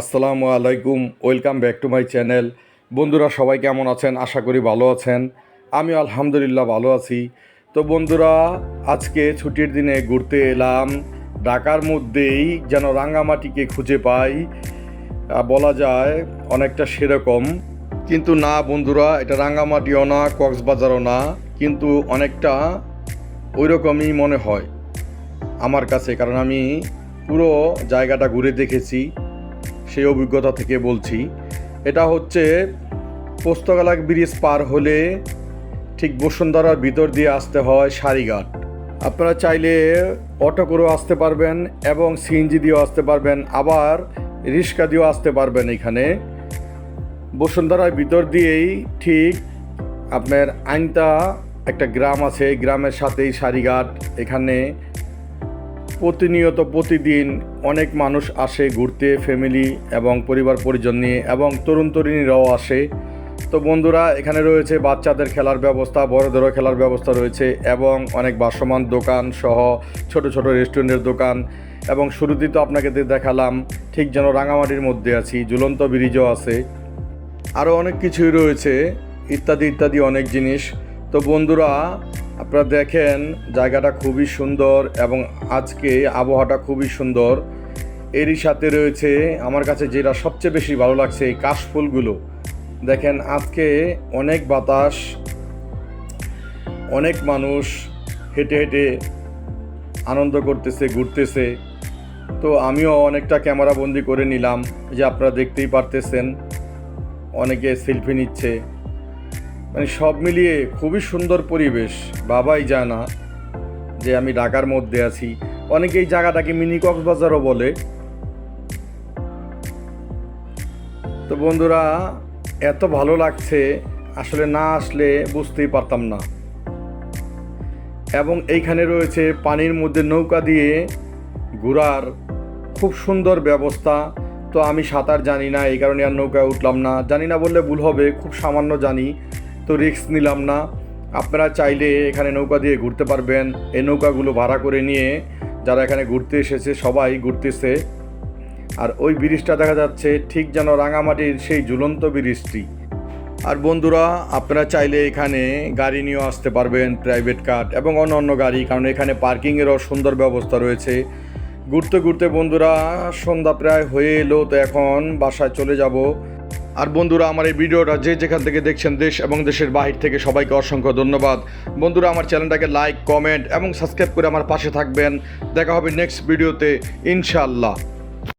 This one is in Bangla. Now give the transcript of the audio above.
আসসালামু আলাইকুম, welcome back to my channel. বন্ধুরা, সবাই কেমন আছেন? আশা করি ভালো আছেন। আমি আলহামদুলিল্লাহ ভালো আছি। তো বন্ধুরা, আজকে ছুটির দিনে ঘুরতে এলাম। ঢাকার মধ্যেই যেন রাঙামাটিকে খুঁজে পাই। বলা যায় অনেকটা সেরকম। কিন্তু না বন্ধুরা, এটা রাঙামাটিও না, কক্সবাজারও না। কিন্তু অনেকটা ওই রকমই মনে হয় আমার কাছে। কারণ আমি পুরো জায়গাটা ঘুরে দেখেছি। সেই অভিজ্ঞতা থেকে বলছি, এটা হচ্ছে পোস্তকালাক ব্রিজ পার হলে ঠিক বসুন্ধরার ভিতর দিয়ে আসতে হয় সারিঘাট। আপনারা চাইলে অটো করেও আসতে পারবেন এবং সিএনজি দিয়েও আসতে পারবেন, আবার রিক্সা দিয়েও আসতে পারবেন এখানে। বসুন্ধরার ভিতর দিয়েই ঠিক আপনার আইনতা একটা গ্রাম আছে গ্রামের সাথেই সারিঘাট, এখানে প্রতিনিয়ত প্রতিদিন অনেক মানুষ আসে, ঘুরতে ফ্যামিলি এবং পরিবার, পরিজন নিয়ে এবং তরুণ তরুণীরাও আসে। তো বন্ধুরা, এখানে রয়েছে বাচ্চাদের খেলার ব্যবস্থা, বড়দেরও খেলার ব্যবস্থা রয়েছে এবং অনেক বাসমান দোকান সহ ছোট ছোট রেস্টুরেন্টের দোকান এবং শুরুতেই তো আপনাকে দেখালাম, ঠিক যেন রাঙামাটির মধ্যে আছি, ঝুলন্ত ব্রিজও আছে। আরও অনেক কিছুই রয়েছে, ইত্যাদি ইত্যাদি অনেক জিনিস। তো বন্ধুরা আপনারা দেখেন, জায়গাটা খুবই সুন্দর এবং আজকে আবহাওয়াটা খুবই সুন্দর। এরই সাথে রয়েছে আমার কাছে যেটা সবচেয়ে বেশি ভালো লাগছে এই কাশফুলগুলো। দেখেন, আজকে অনেক বাতাস, অনেক মানুষ হেঁটে হেঁটে আনন্দ করতেছে, ঘুরতেছে। তো আমিও অনেকটা ক্যামেরা বন্দি করে নিলাম, যে আপনারা দেখতেই পারতেছেন, অনেকে সেলফি নিচ্ছে। মানে সব মিলিয়ে খুবই সুন্দর পরিবেশ। বাবাই যায় না যে আমি ঢাকার মধ্যে আছি। অনেকে এই জায়গাটাকে মিনি কক্সবাজারও বলে। তো বন্ধুরা, এত ভালো লাগছে, আসলে না আসলে বুঝতেই পারতাম না। এবং এইখানে রয়েছে পানির মধ্যে নৌকা দিয়ে ঘোরার খুব সুন্দর ব্যবস্থা। তো আমি সাঁতার জানি না, এই কারণে আর নৌকায় উঠলাম না। জানি না বললে ভুল হবে, খুব সামান্য জানি। তো রিস্ক নিলাম না। আপনারা চাইলে এখানে নৌকা দিয়ে ঘুরতে পারবেন। এই নৌকাগুলো ভাড়া করে নিয়ে যারা এখানে ঘুরতে এসেছে, সবাই ঘুরতেছে। আর ওই ব্রিজটা দেখা যাচ্ছে ঠিক যেন রাঙামাটির সেই ঝুলন্ত ব্রিজটি। আর বন্ধুরা, আপনারা চাইলে এখানে গাড়ি নিয়েও আসতে পারবেন প্রাইভেট কার এবং অন্য অন্য গাড়ি, কারণ এখানে পার্কিংয়েরও সুন্দর ব্যবস্থা রয়েছে। ঘুরতে ঘুরতে বন্ধুরা, সন্ধ্যা প্রায় হয়ে এলো, তো এখন বাসায় চলে যাব। আর বন্ধুরা, আমার এই ভিডিওটা যে যেখান থেকে দেখছেন দেশ এবং দেশের বাহির থেকে সবাইকে অসংখ্য ধন্যবাদ। বন্ধুরা, আমার চ্যানেলটাকে লাইক, কমেন্ট এবং সাবস্ক্রাইব করে আমার পাশে থাকবেন। দেখা হবে নেক্সট ভিডিওতে, ইনশাআল্লাহ।